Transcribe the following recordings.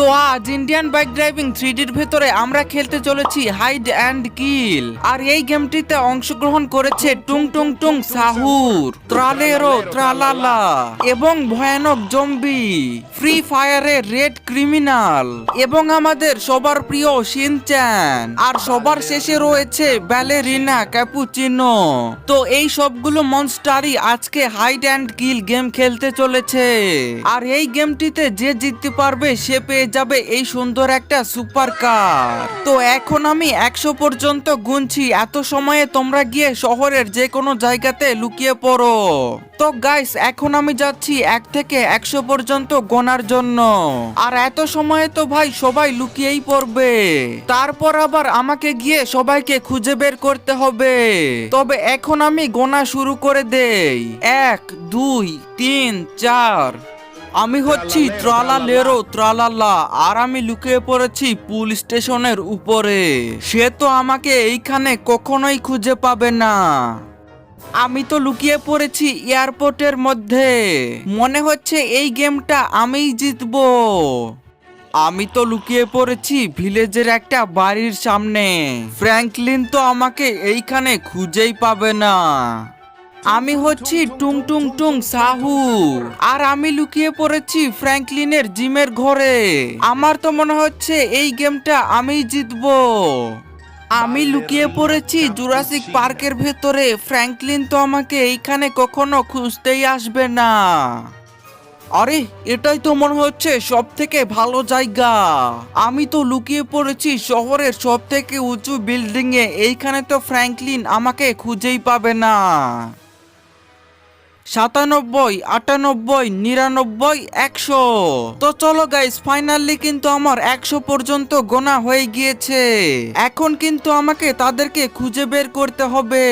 তো আজ Indian bike driving থ্রিডির ভেতরে আমরা খেলতে চলেছি হাইড অ্যান্ড কিল। আর এই গেমটিতে অংশগ্রহণ করেছে টুং টুং টুং সাহুর, ত্রালেরো ত্রালালা এবং ভয়ানক জম্বি, ফ্রি ফায়ারের রেড ক্রিমিনাল এবং আমাদের সবার প্রিয় শিনচ্যান। আর সবার শেষে রয়েছে ব্যালেরিনা ক্যাপুচিনো। তো এই সবগুলো মনস্টারই আজকে হাইড অ্যান্ড কিল গেম খেলতে চলেছে। আর এই গেমটিতে যে জিততে পারবে সে পেয়ে যাবে এই সুন্দর একটা সুপার কার তো এখন আমি একশো পর্যন্ত গুনছি, এত সময়ে তোমরা গিয়ে শহরের যে কোনো জায়গাতে লুকিয়ে পড়ো। তো গাইস এখন আমি যাচ্ছি এক থেকে একশো পর্যন্ত গোনার জন্য। আর এত সময়ে তো ভাই সবাই লুকিয়েই পড়বে। তারপর আবার আমাকে গিয়ে সবাইকে খুঁজে বের করতে হবে। তবে এখন আমি গোনা শুরু করে দেই। এক, দুই, তিন, চার। আমি হচ্ছি ত্রালা লেরো ত্রালাল্লা আর আমি লুকিয়ে পড়েছি পুল স্টেশনের উপরে। সে তো আমাকে এইখানে কখনোই খুঁজে পাবে না। আমি তো লুকিয়ে পড়েছি এয়ারপোর্টের মধ্যে। মনে হচ্ছে এই গেমটা আমিই জিতবো। আমি তো লুকিয়ে পড়েছি ভিলেজের একটা বাড়ির সামনে। ফ্র্যাঙ্কলিন তো আমাকে এইখানে খুঁজেই পাবে না। আমি হচ্ছি টুং টুং টুং সাহু। আর আমি লুকিয়ে পড়েছি ফ্র্যাঙ্কলিনের জিমের ঘরে। আমার তো মনে হচ্ছে এই গেমটা আমিই জিতবো। আমি লুকিয়ে পড়েছি জুরাসিক পার্কের ভেতরে। ফ্র্যাঙ্কলিন তো আমাকে এইখানে কখনো খুঁজতেই আসবে না। আরে, এটাই তো মনে হচ্ছে সব থেকে ভালো জায়গা। আমি তো লুকিয়ে পড়েছি শহরের সব থেকে উঁচু বিল্ডিং এ এইখানে তো ফ্র্যাঙ্কলিন আমাকে খুঁজেই পাবে না। সাতানব্বই, আটানব্বই, নিরানব্বই, একশো। তো চলো গাইস ফাইনালি কিন্তু আমার একশো পর্যন্ত গোনা হয়ে গিয়েছে। এখন কিন্তু আমাকে তাদেরকে খুঁজে বের করতে হবে।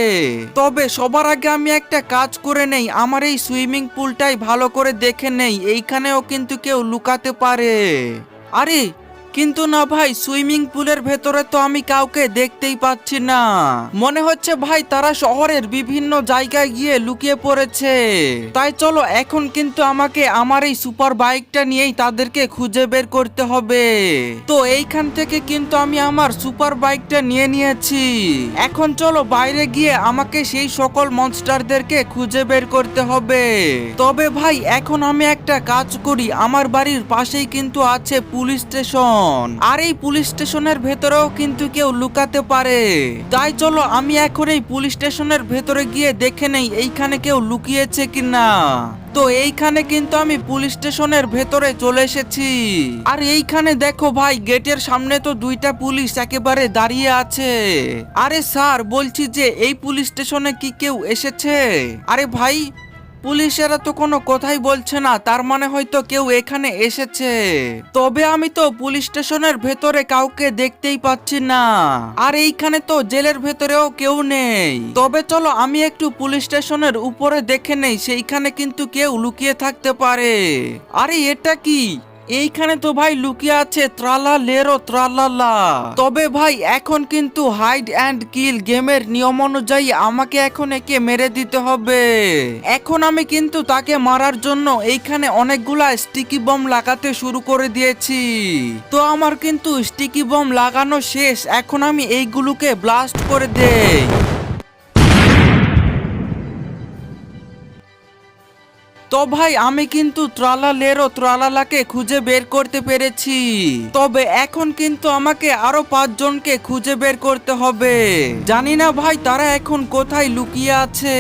তবে সবার আগে আমি একটা কাজ করে নেই, আমার এই সুইমিং পুলটাই ভালো করে দেখে নেই, এইখানেও কিন্তু কেউ লুকাতে পারে। আরে কিন্তু না ভাই, সুইমিং পুলের ভেতরে তো আমি কাউকে দেখতেই পাচ্ছি না। মনে হচ্ছে ভাই, তারা শহরের বিভিন্ন জায়গায় গিয়ে লুকিয়ে পড়েছে। তাই চলো, এখন কিন্তু আমাকে আমার এই সুপার বাইকটা নিয়েই তাদেরকে খুঁজে বের করতে হবে। তো এইখান থেকে কিন্তু আমি আমার সুপার বাইকটা নিয়ে নিয়েছি। এখন চলো, বাইরে গিয়ে আমাকে সেই সকল মনস্টারদেরকে খুঁজে বের করতে হবে। তবে ভাই, এখন আমি একটা কাজ করি, আমার বাড়ির পাশেই কিন্তু আছে পুলিশ স্টেশন। আর এই পুলিশ স্টেশনের ভেতরেও কিন্তু কেউ লুকাতে পারে। তাই চলো, আমি এখন এই পুলিশ স্টেশনের ভেতরে গিয়ে দেখে নেই এইখানে কেউ লুকিয়েছে কিনা। তো এইখানে কিন্তু আমি পুলিশ স্টেশনের ভেতরে চলে এসেছি। আর এইখানে দেখো ভাই, গেটের সামনে তো দুইটা পুলিশ একেবারে দাঁড়িয়ে আছে। আরে স্যার, বলছি যে এই পুলিশ স্টেশনে কি কেউ এসেছে? আরে ভাই পুলিশেরা তো কোনো কথাই বলছে না, তার মানে হয়তো কেউ এখানে এসেছে। তবে আমি তো পুলিশ স্টেশনের ভেতরে কাউকে দেখতেই পাচ্ছি না। আর এইখানে তো জেলের ভেতরেও কেউ নেই। তবে চলো আমি একটু পুলিশ স্টেশনের উপরে দেখে নেই, সেইখানে কিন্তু কেউ লুকিয়ে থাকতে পারে। আরে এটা কি? এইখানে তো ভাই লুকিয়ে আছে ত্রালা লেরো ত্রালালা। তবে ভাই, এখন কিন্তু হাইড অ্যান্ড কিল গেমের নিয়ম অনুযায়ী আমাকে এখন একে মেরে দিতে হবে। এখন আমি কিন্তু তাকে মারার জন্য এইখানে অনেকগুলা স্টিকি বম লাগাতে শুরু করে দিয়েছি। তো আমার কিন্তু স্টিকি বম লাগানো শেষ। এখন আমি এইগুলোকে ব্লাস্ট করে দেই। তো ভাই, আমি কিন্তু ত্রালা লেরো ত্রালালাকে খুঁজে বের করতে পেরেছি। তবে এখন কিন্তু আমাকে আরও পাঁচজনকে খুঁজে বের করতে হবে। জানি না ভাই, তারা এখন কোথায় লুকিয়ে আছে।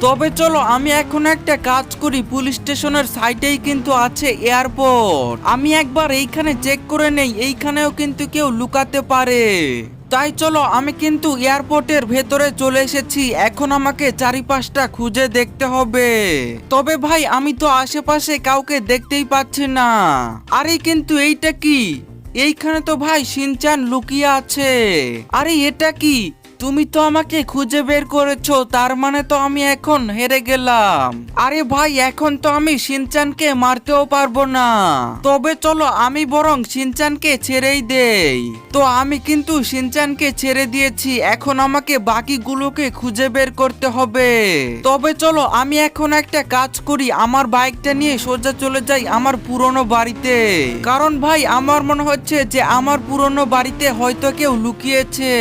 তবে চলো, আমি এখন একটা কাজ করি। পুলিশ স্টেশনের সাইডেই কিন্তু আছে এয়ারপোর্ট। আমি একবার এইখানে চেক করে নেই, এইখানেও কিন্তু কেউ লুকাতে পারে। তাই চলো, আমি কিন্তু এয়ারপোর্টের ভেতরে চলে এসেছি। এখন আমাকে চারিপাশটা খুঁজে দেখতে হবে। তবে ভাই, আমি তো আশেপাশে কাউকে দেখতেই পাচ্ছি না। আরে, কিন্তু এইটা কি? এইখানে তো ভাই সিনচান লুকিয়ে আছে। আরে, এটা কি? তুমি তো আমাকে খুঁজে বের করেছ, তার মানে তো আমি এখন হেরে গেলাম। আরে ভাই, এখন তো আমি সিনচানকে মারতেও পারব না। তবে চলো, আমি বরং সিনচানকে ছেড়েই দেই। তো আমি কিন্তু সিনচানকে ছেড়ে দিয়েছি, এখন আমাকে বাকিগুলোকে খুঁজে বের করতে হবে। তবে চলো, আমি এখন একটা কাজ করি, আমার বাইকটা নিয়ে সোজা চলে যাই আমার পুরনো বাড়িতে। কারণ ভাই, আমার মনে হচ্ছে যে আমার পুরনো বাড়িতে হয়তো কেউ লুকিয়েছে।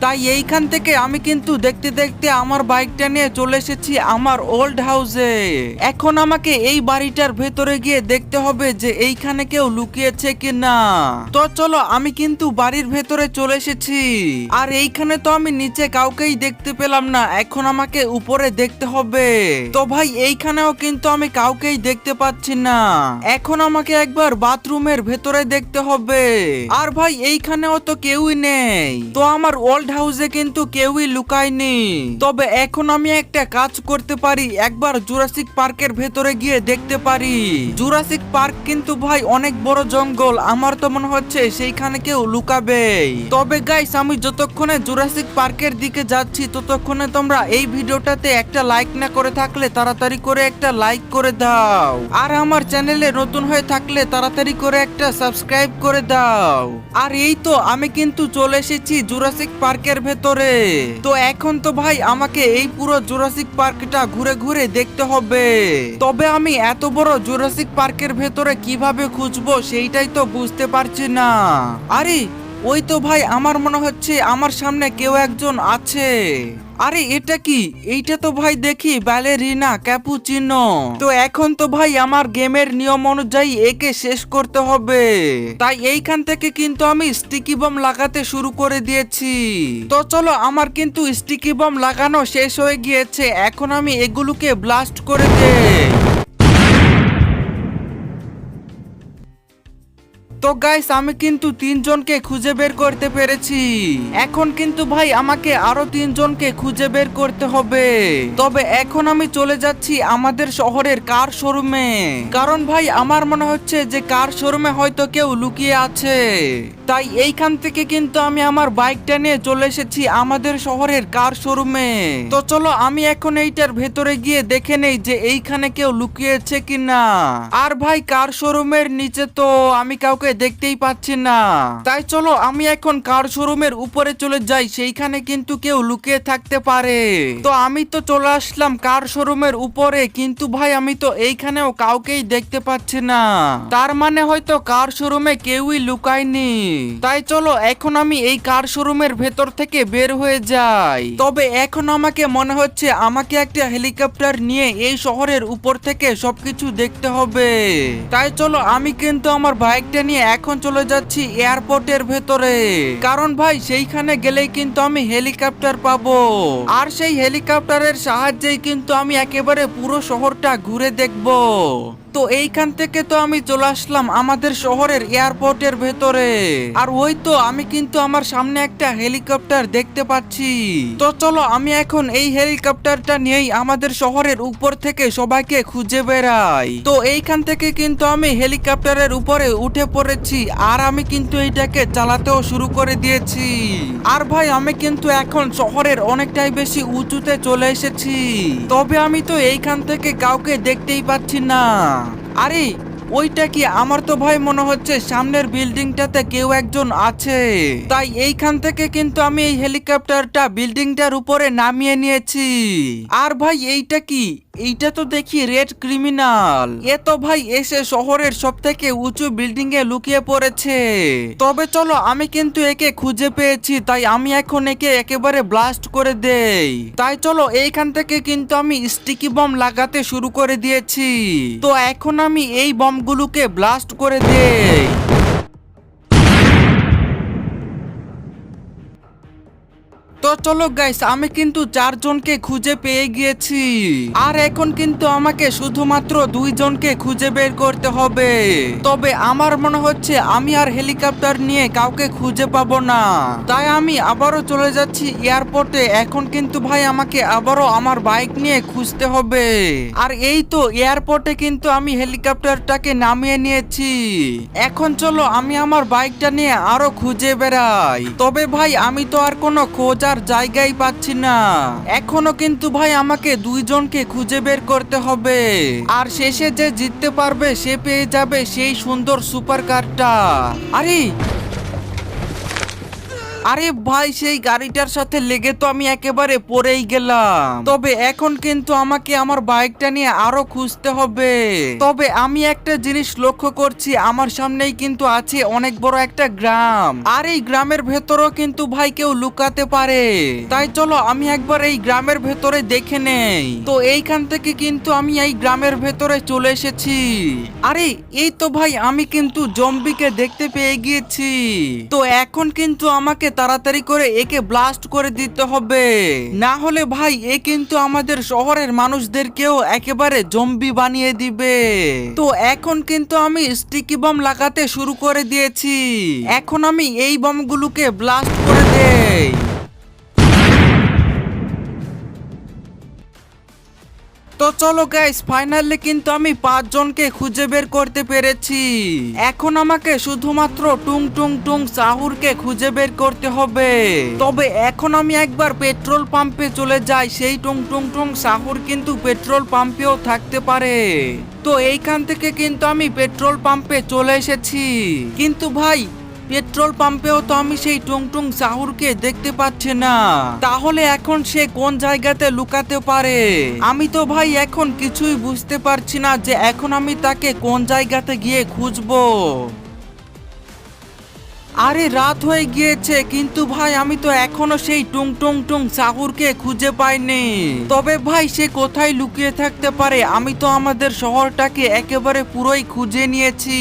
তাই এইখান থেকে আমি কিন্তু দেখতে দেখতে আমার বাইকটা নিয়ে চলে এসেছি আমার ওল্ড হাউসে এখন আমাকে এই বাড়িটার ভেতরে গিয়ে দেখতে হবে যে এইখানে কেউ লুকিয়েছে কি না তো চলো, আমি কিন্তু বাড়ির ভেতরে চলে এসেছি। আর এইখানে তো আমি নিচে কাউকেই দেখতে পেলাম না, এখন আমাকে উপরে দেখতে হবে। তো ভাই, এইখানেও কিন্তু আমি কাউকেই দেখতে পাচ্ছি না। এখন আমাকে একবার বাথরুমের ভেতরে দেখতে হবে। আর ভাই, এইখানেও তো কেউই নেই। তো আমার ওল্ড হাউসে কিন্তু কেউই লুকায়নি। তবে এখন আমি একটা কাজ করতে পারি, একবার জুরাসিক পার্কের ভেতরে গিয়ে দেখতে পারি। জুরাসিক পার্ক কিন্তু ভাই অনেক বড় জঙ্গল, আমার তো মনে হচ্ছে সেইখানে কেউ লুকাবে। তবে গাইস আমি যতক্ষণে জুরাসিক পার্কের দিকে যাচ্ছি, ততক্ষণে তোমরা এই ভিডিওটাতে একটা লাইক না করে থাকলে তাড়াতাড়ি করে একটা লাইক করে দাও। আর আমার চ্যানেলে নতুন হয়ে থাকলে তাড়াতাড়ি করে একটা সাবস্ক্রাইব করে দাও। আর এই তো, আমি কিন্তু চলে এসেছি জুরাসিক পার্কের ভেতরে তো এখন তো ভাই আমাকে এই পুরো জোরাসিক পার্কটা ঘুরে ঘুরে দেখতে হবে। তবে আমি এত বড় জোরাসিক পার্কের ভেতরে কীভাবে খুঁজবো সেইটাই তো বুঝতে পারছি না। আরে, ওই তো ভাই, আমার মনে হচ্ছে আমার সামনে কেউ একজন আছে। আরে, এটা কি? এইটা তো ভাই দেখি, ব্যালেরিনা, ক্যাপুচিনো। তো এখন তো ভাই আমার গেমের নিয়ম অনুযায়ী একে শেষ করতে হবে। তাই এইখান থেকে কিন্তু আমি স্টিকি বম লাগাতে শুরু করে দিয়েছি। তো চলো, আমার কিন্তু স্টিকি বম লাগানো শেষ হয়ে গিয়েছে। এখন আমি এগুলোকে ব্লাস্ট করে দেই। তো গাইস আমি কিন্তু তিনজনকে খুঁজে বের করতে পেরেছি। এখন কিন্তু ভাই, আমাকে আরও তিনজনকে খুঁজে বের করতে হবে। তবে এখন আমি চলে যাচ্ছি আমাদের শহরের কার শোরুমে কারণ ভাই, আমার মনে হচ্ছে যে কার শোরুমে হয়তো কেউ লুকিয়ে আছে। তাই এইখান থেকে কিন্তু আমি আমার বাইকটা নিয়ে চলে এসেছি আমাদের শহরের কার শোরুমে তো চলো, আমি এখন এইটার ভেতরে গিয়ে দেখে নেই যে এইখানে কেউ লুকিয়েছে কিনা। আর ভাই কার শোরুমের নিচে তো আমি কাউকে দেখতেই পাচ্ছি না। তাই চলো, আমি এখন কার শোরুমের উপরে চলে যাই, সেইখানে কিন্তু কেউ লুকিয়ে থাকতে পারে। তো আমি তো চলে আসলাম কার শোরুমের উপরে, কিন্তু ভাই আমি তো এইখানেও কাউকেই দেখতে পাচ্ছি না। তার মানে হয়তো কার শোরুমে কেউই লুকায়নি। তাই চলো, এখন আমি এই কার শোরুমের ভেতর থেকে বের হয়ে যাই। তবে এখন আমাকে মনে হচ্ছে আমাকে একটা হেলিকপ্টার নিয়ে এই শহরের উপর থেকে সবকিছু দেখতে হবে। তাই চলো, আমি কিন্তু আমার বাইকটা নিয়ে এখন চলে যাচ্ছি এয়ারপোর্টের ভেতরে। কারণ ভাই, সেইখানে গেলেই কিন্তু আমি হেলিকপ্টার পাবো। আর সেই হেলিকপ্টারের সাহায্যেই কিন্তু আমি একেবারে পুরো শহরটা ঘুরে দেখব। তো এইখান থেকে তো আমি চলে আসলাম আমাদের শহরের এয়ারপোর্টের ভেতরে। আর ওই তো আমি কিন্তু আমার সামনে একটা হেলিকপ্টার দেখতে পাচ্ছি। তো চলো আমি এখন এই হেলিকপ্টারটা নিয়েই আমাদের শহরের উপর থেকে সবাইকে খুঁজে বেড়াই। তো এইখান থেকে কিন্তু আমি হেলিকপ্টারের উপরে উঠে পড়েছি, আর আমি কিন্তু এইটাকে চালাতেও শুরু করে দিয়েছি। আর ভাই, আমি কিন্তু এখন শহরের অনেকটাই বেশি উঁচুতে চলে এসেছি। তবে আমি তো এইখান থেকে কাউকে দেখতেই পাচ্ছি না। আরে ওইটা কি আমার তো ভাই মনে হচ্ছে, সামনের বিল্ডিংটাতে কেউ একজন আছে। তাই এইখান থেকে কিন্তু আমি এই হেলিকপ্টারটা বিল্ডিংটার উপরে নামিয়ে নিয়েছি। আর ভাই, এইটা কি? এইটা তো দেখি রেড ক্রিমিনাল। এ তো ভাই, এসে শহরের সব থেকে উঁচু বিল্ডিং এ লুকিয়ে পড়েছে। তবে চলো, আমি কিন্তু একে খুঁজে পেয়েছি, তাই আমি এখন একে একেবারে ব্লাস্ট করে দেই। তাই চলো, এইখান থেকে কিন্তু আমি স্টিকি বম লাগাতে শুরু করে দিয়েছি। তো এখন আমি এই বমগুলোকে ব্লাস্ট করে দেই তো চলো গাইস আমি কিন্তু চারজনকে খুঁজে পেয়ে গিয়েছি। আর এখন কিন্তু আমাকে শুধুমাত্র দুইজনকে খুঁজে বের করতে হবে। তবে আমার মনে হচ্ছে আমি আর হেলিকপ্টার নিয়ে কাউকে খুঁজে পাবো না। তাই আমি আবারও চলে যাচ্ছি এয়ারপোর্টে এখন কিন্তু ভাই আমাকে আবারও আমার বাইক নিয়ে খুঁজতে হবে। আর এই তো এয়ারপোর্টে কিন্তু আমি হেলিকপ্টারটাকে নামিয়ে নিয়েছি। এখন চলো আমি আমার বাইকটা নিয়ে আরও খুঁজে বেড়াই। তবে ভাই, আমি তো আর কোনো খোঁজ আর জায়গাই পাচ্ছি না। এখনও কিন্তু ভাই আমাকে দুইজনকে খুঁজে বের করতে হবে। আর শেষে যে জিততে পারবে, সে পেয়ে যাবে সেই সুন্দর সুপার কারটা। আরে আরে ভাই, সেই গাড়িটার সাথে লেগে তো আমি একেবারে পড়েই গেলাম। তবে এখন কিন্তু আমাকে আমার বাইকটা নিয়ে আরও খুঁজতে হবে। তবে আমি একটা জিনিস লক্ষ্য করছি, আমার সামনেই কিন্তু আছে অনেক বড় একটা গ্রাম। আর এই গ্রামের ভেতরেও কিন্তু ভাই কেউ লুকাতে পারে। তাই চলো, আমি একবার এই গ্রামের ভেতরে দেখে নেই। তো এইখান থেকে কিন্তু আমি এই গ্রামের ভেতরে চলে এসেছি। আরে, এই তো ভাই, আমি কিন্তু জম্বিকে দেখতে পেয়ে গিয়েছি। তো এখন কিন্তু আমাকে তাড়াতাড়ি করে একে ব্লাস্ট করে দিতে হবে। না হলে ভাই, এ কিন্তু আমাদের শহরের মানুষদেরকেও একেবারে জম্বি বানিয়ে দিবে। তো এখন কিন্তু আমি স্টিকি বম লাগাতে শুরু করে দিয়েছি। এখন আমি এই বমগুলোকে ব্লাস্ট করে দেই। তো চলো গাইস ফাইনালি কিন্তু আমি পাঁচজনকে খুঁজে বের করতে পেরেছি। এখন আমাকে শুধুমাত্র টুং টুং টুং সাহুরকে খুঁজে বের করতে হবে। তবে এখন আমি একবার পেট্রোল পাম্পে চলে যাই, সেই টুং টুং টুং সাহুর কিন্তু পেট্রোল পাম্পেও থাকতে পারে। তো এইখান থেকে কিন্তু আমি পেট্রোল পাম্পে চলে এসেছি। কিন্তু ভাই পেট্রোল পাম্পেও তো আমি সেই টুং টুং সাহুরকে দেখতে পাচ্ছি না। তাহলে এখন সে কোন জায়গাতে লুকাতে পারে? আমি তো ভাই এখন কিছুই বুঝতে পারছি না যে এখন আমি তাকে কোন জায়গাতে গিয়ে খুঁজবো। আরে রাত হয়ে গিয়েছে, কিন্তু ভাই আমি তো এখনও সেই টুং টুং টুং সাহুরকে খুঁজে পাইনি। তবে ভাই সে কোথায় লুকিয়ে থাকতে পারে, আমি তো আমাদের শহরটাকে একেবারে পুরোই খুঁজে নিয়েছি।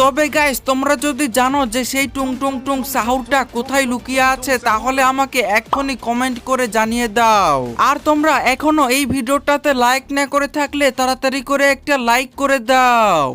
তবে গাইস তোমরা যদি জানো যে সেই টুং টুং টুং সাহুরটা কোথায় লুকিয়ে আছে, তাহলে আমাকে এক্ষুনি কমেন্ট করে জানিয়ে দাও। আর তোমরা এখনও এই ভিডিওটাতে লাইক না করে থাকলে তাড়াতাড়ি করে একটা লাইক করে দাও।